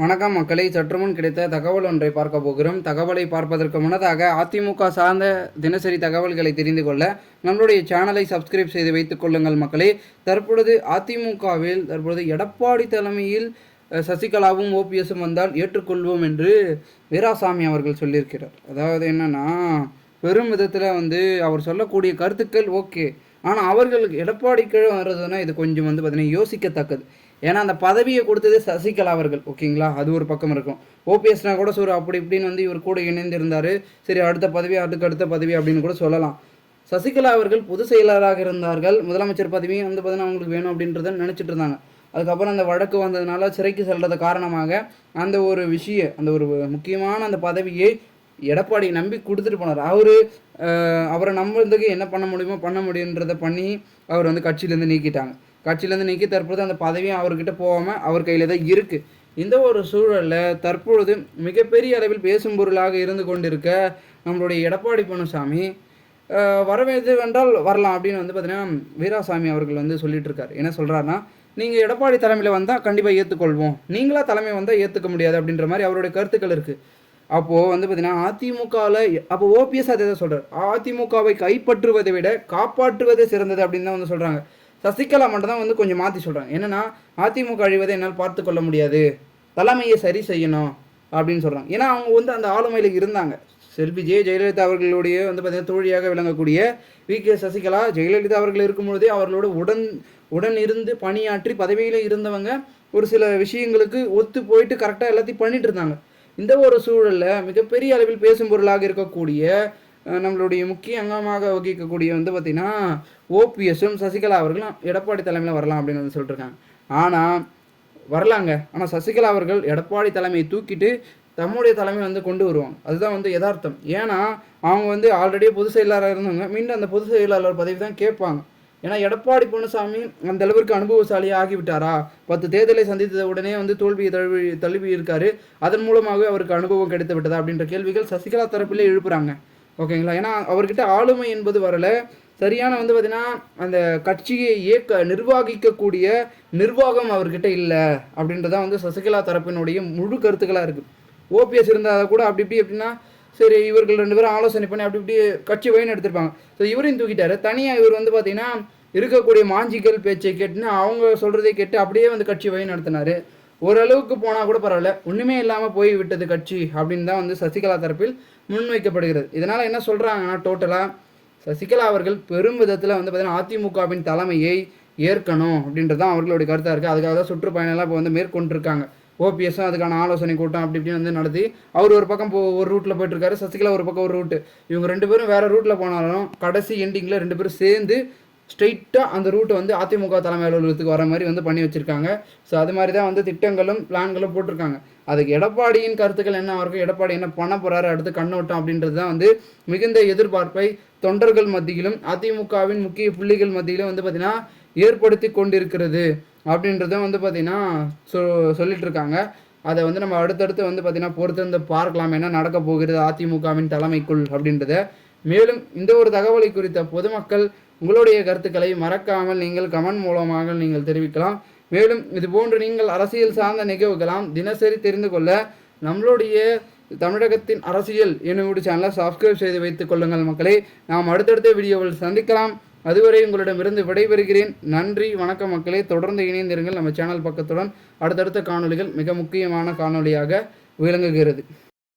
வணக்கம் மக்களை சற்றுமுன் கிடைத்த தகவல் ஒன்றை பார்க்க போகிறோம். தகவலை பார்ப்பதற்கு முன்னதாக அதிமுக சார்ந்த தினசரி தகவல்களை தெரிந்து கொள்ள நம்மளுடைய சேனலை சப்ஸ்கிரைப் செய்து வைத்துக் கொள்ளுங்கள் மக்களே. தற்பொழுது அதிமுகவில் தற்பொழுது எடப்பாடி தலைமையில் சசிகலாவும் ஓபிஎஸும் வந்தால் ஏற்றுக்கொள்வோம் என்று வீராசாமி அவர்கள் சொல்லியிருக்கிறார். அதாவது என்னன்னா பெரும் விதத்தில் வந்து அவர் சொல்லக்கூடிய கருத்துக்கள் ஓகே ஆனால் அவர்களுக்கு எடப்பாடி கீழே வர்றதுன்னா இது கொஞ்சம் வந்து பார்த்தீங்கன்னா யோசிக்கத்தக்கது. ஏன்னா அந்த பதவியை கொடுத்தது சசிகலா அவர்கள் ஓகேங்களா? அது ஒரு பக்கம் இருக்கும். ஓபிஎஸ்னா கூட சரி அப்படி இப்படின்னு வந்து இவர் கூட இணைந்திருந்தார். சரி அடுத்த பதவி அதுக்கு அடுத்த பதவி அப்படின்னு கூட சொல்லலாம். சசிகலா அவர்கள் பொதுச் செயலாளராக இருந்தார்கள். முதலமைச்சர் பதவியும் வந்து பார்த்தீங்கன்னா அவங்களுக்கு வேணும் அப்படின்றத நினச்சிட்டு இருந்தாங்க. அதுக்கப்புறம் அந்த வழக்கு வந்ததுனால சிறைக்கு செல்றது காரணமாக அந்த ஒரு விஷயம் அந்த ஒரு முக்கியமான அந்த பதவியை எடப்பாடி நம்பி கொடுத்துட்டு போனார். அவர் அவரை நம்புறதுக்கு என்ன பண்ண முடியுமோ பண்ண முடியுன்றதை பண்ணி அவர் வந்து கட்சியிலேருந்து நீக்கிட்டாங்க. கட்சியிலேருந்து நீக்கி தற்போது அந்த பதவியும் அவர்கிட்ட போகாமல் அவர் கையில் தான் இருக்குது இந்த ஒரு சூழலில் தற்பொழுது மிகப்பெரிய அளவில் பேசும் பொருளாக இருந்து கொண்டிருக்க நம்மளுடைய எடப்பாடி பழனிசாமி வரவேது என்றால் வரலாம் அப்படின்னு வந்து பார்த்தீங்கன்னா வீராசாமி அவர்கள் வந்து சொல்லிட்டு இருக்காரு. என்ன சொல்கிறாருன்னா நீங்கள் எடப்பாடி தலைமையில் வந்தால் கண்டிப்பாக ஏற்றுக்கொள்வோம் நீங்களாக தலைமை வந்தால் ஏற்றுக்க முடியாது அப்படின்ற மாதிரி அவருடைய கருத்துக்கள் இருக்குது அப்போது வந்து பார்த்தீங்கன்னா அதிமுகவில் அப்போ ஓபிஎஸ் அதை தான் சொல்கிறார் அதிமுகவை கைப்பற்றுவதை விட காப்பாற்றுவதே சிறந்தது அப்படின்னு தான் வந்து சொல்கிறாங்க சசிகலா மட்டும் தான் வந்து கொஞ்சம் மாற்றி சொல்கிறாங்க என்னென்னா அதிமுக அழிவதை என்னால் பார்த்து கொள்ள முடியாது. தலைமையை சரி செய்யணும் அப்படின்னு சொல்கிறாங்க ஏன்னா அவங்க வந்து அந்த ஆளுமையில் இருந்தாங்க. செல்வி ஜெய ஜெயலலிதா அவர்களுடைய வந்து பார்த்திங்கன்னா தோழியாக விளங்கக்கூடிய வி. கே. சசிகலா ஜெயலலிதா அவர்கள் இருக்கும்பொழுதே அவர்களோட உடன் உடன் இருந்து பணியாற்றி பதவியில் இருந்தவங்க ஒரு சில விஷயங்களுக்கு ஒத்து போயிட்டு கரெக்டாக எல்லாத்தையும் பண்ணிட்டு இருந்தாங்க. இந்த ஒரு சூழலில் மிகப்பெரிய அளவில் பேசும் பொருளாக இருக்கக்கூடிய நம்மளுடைய முக்கிய அங்கமாக வகிக்கக்கூடிய வந்து பார்த்திங்கன்னா ஓபிஎஸும் சசிகலா அவர்களும் எடப்பாடி தலைமையில் வரலாம் அப்படின்னு வந்து சொல்லிட்டுருக்காங்க. ஆனால் வரலாங்க. ஆனால் சசிகலா அவர்கள் எடப்பாடி தலைமையை தூக்கிட்டு தம்முடைய தலைமை வந்து கொண்டு வருவாங்க. அதுதான் வந்து யதார்த்தம். ஏன்னா அவங்க வந்து ஆல்ரெடி பொதுச் செயலாளராக இருந்தவங்க. மீண்டும் அந்த பொதுச் செயலாளர் பதவி தான் கேட்பாங்க. ஏன்னா எடப்பாடி பழனிசாமி அந்த அளவிற்கு அனுபவசாலியாக ஆகிவிட்டாரா? பத்து தேர்தலை சந்தித்த உடனே வந்து தோல்வியை தழுவி தழுவி இருக்காரு. அதன் மூலமாகவே அவருக்கு அனுபவம் கிடைத்து விட்டதா அப்படின்ற கேள்விகள் சசிகலா தரப்பிலே எழுப்புறாங்க. ஓகேங்களா? ஏன்னா அவர்கிட்ட ஆளுமை என்பது வரல. சரியான வந்து பார்த்தீங்கன்னா அந்த கட்சியை இயக்க நிர்வாகிக்கக்கூடிய நிர்வாகம் அவர்கிட்ட இல்லை அப்படின்றதான் வந்து சசிகலா தரப்பினுடைய முழு கருத்துக்களாக இருக்குது ஓபிஎஸ் இருந்தால் கூட அப்படி இப்படி எப்படின்னா சரி இவர்கள் ரெண்டு பேரும் ஆலோசனை பண்ணி அப்படி இப்படி கட்சி வழின்னு எடுத்திருப்பாங்க. ஸோ இவரையும் தூக்கிட்டாரு. தனியாக இவர் வந்து பார்த்தீங்கன்னா இருக்கக்கூடிய மாஞ்சிகள் பேச்சை கேட்டுன்னு அவங்க சொல்கிறதை கேட்டு அப்படியே வந்து கட்சி வழி நடத்தினாரு. ஓரளவுக்கு போனால் கூட பரவாயில்ல. ஒன்றுமே இல்லாமல் போய் விட்டது கட்சி அப்படின்னு தான் வந்து சசிகலா தரப்பில் முன்வைக்கப்படுகிறது. இதனால் என்ன சொல்கிறாங்கன்னா டோட்டலாக சசிகலா அவர்கள் பெரும் விதத்தில் வந்து பார்த்தீங்கன்னா அதிமுகவின் தலைமையை ஏற்கணும் அப்படின்றது தான் அவர்களுடைய கருத்தாக இருக்குது அதுக்காக தான் சுற்றுப்பயணம்லாம் இப்போ வந்து மேற்கொண்டிருக்காங்க. ஓபிஎஸும் அதுக்கான ஆலோசனை கூட்டம் அப்படி இப்படின்னு வந்து நடத்தி அவர் ஒரு பக்கம் போ ஒரு ரூட்டில் போயிட்டுருக்காரு சசிகலா ஒரு பக்கம் ஒரு ரூட்டு இவங்க ரெண்டு பேரும் வேறு ரூட்டில் போனாலும் கடைசி எண்டிங்கில் ரெண்டு பேரும் சேர்ந்து ஸ்ட்ரெயிட்டாக அந்த ரூட்டை வந்து அதிமுக தலைமை அலுவலகத்துக்கு வர மாதிரி வந்து பண்ணி வச்சுருக்காங்க. ஸோ அது மாதிரி தான் வந்து திட்டங்களும் பிளான்களும் போட்டிருக்காங்க. அதுக்கு எடப்பாடியின் கருத்துக்கள் என்ன? இருக்கும் எடப்பாடி என்ன பண்ண போகிறாரு அடுத்து கண்ணோட்டம் அப்படின்றது தான் வந்து மிகுந்த எதிர்பார்ப்பை தொண்டர்கள் மத்தியிலும் அதிமுகவின் முக்கிய புள்ளிகள் மத்தியிலும் வந்து பார்த்திங்கன்னா ஏற்படுத்தி கொண்டிருக்கிறது அப்படின்றத வந்து பார்த்திங்கன்னா சொ சொல்லிட்டு இருக்காங்க அதை வந்து நம்ம அடுத்தடுத்து வந்து பார்த்திங்கன்னா பொறுத்திருந்து பார்க்கலாம். என்ன நடக்க போகிறது அதிமுகவின் தலைமைக்குள் அப்படின்றத. மேலும் இந்த ஒரு தகவலை குறித்த பொதுமக்கள் உங்களுடைய கருத்துக்களை மறக்காமல் நீங்கள் கமெண்ட் மூலமாக நீங்கள் தெரிவிக்கலாம். மேலும் இதுபோன்று நீங்கள் அரசியல் சார்ந்த நிகழ்வுகளாம் தினசரி தெரிந்து கொள்ள நம்மளுடைய தமிழகத்தின் அரசியல் என்னுடைய சேனலை சப்ஸ்கிரைப் செய்து வைத்துக் கொள்ளுங்கள் மக்களே. நாம் அடுத்தடுத்த வீடியோவில் சந்திக்கலாம். அதுவரை உங்களிடமிருந்து விடைபெறுகிறேன். நன்றி வணக்கம் மக்களே. தொடர்ந்து இணைந்திருங்கள். நம்ம சேனல் பக்கத்துடன் அடுத்தடுத்த காணொளிகள் மிக முக்கியமான காணொளியாக விளங்குகிறது.